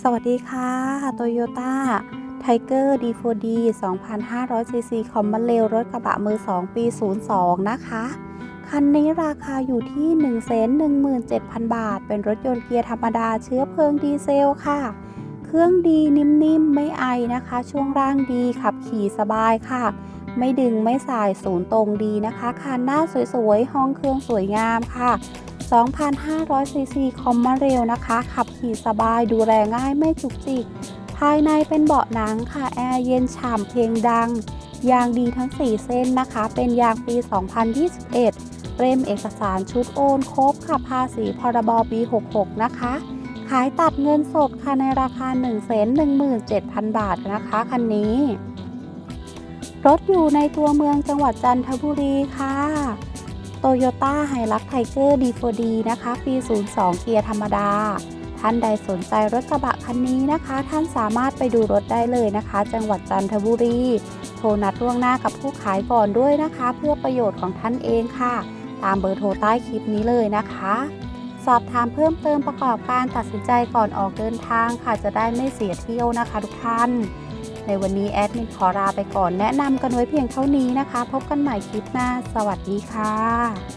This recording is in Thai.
สวัสดีค่ะ Toyota Tiger D4D 2,500cc คอมบันเรลรถกระบะมือ 2 ปี 02 นะคะ คันนี้ราคาอยู่ที่ 117,000 บาท เป็นรถยนต์เกียร์ธรรมดาเชื้อเพลิงดีเซลค่ะ เครื่องดีนิ่มๆ ไม่ไอนะคะ ช่วงล่างดีขับขี่สบายค่ะ ไม่ดึงไม่สายศูนย์ตรงดีนะคะ คันหน้าสวยๆ ห้องเครื่องสวยงามค่ะ 2,500 ซีซีคอมมาเรลนะคะ ขับขี่สบายดูแลง่ายไม่จุกจิก ภายในเป็นเบาะหนังค่ะ แอร์เย็นฉ่ำเพลงดัง ยางดีทั้ง 4 เส้นนะคะ เป็นยางปี 2021เรมเอกสารชุดโอนครบค่ะภาษีพรบปี 66 นะคะ ขายตัดเงินสดค่ะในราคา 117,000 บาทนะคะคันนี้ รถอยู่ในตัวเมืองจังหวัดจันทบุรีค่ะ โตโยต้าไฮรักไทเกอร์ D4D นะคะปี 02 เกียร์ธรรมดา ท่านใดสนใจรถกระบะคันนี้นะคะ ท่านสามารถไปดูรถได้เลยนะคะ จังหวัดจันทบุรี โทรนัดล่วงหน้ากับผู้ขายก่อนด้วยนะคะ เพื่อประโยชน์ของท่านเองค่ะ ตามเบอร์โทรใต้คลิปนี้เลยนะคะ สอบถามเพิ่มเติมประกอบการตัดสินใจก่อนออกเดินทางค่ะ จะได้ไม่เสียเที่ยวนะคะทุกท่าน ในวันนี้แอดมินขอลาไปก่อนแนะนำกันไว้เพียงเท่านี้นะคะ พบกันใหม่คลิปหน้า สวัสดีค่ะ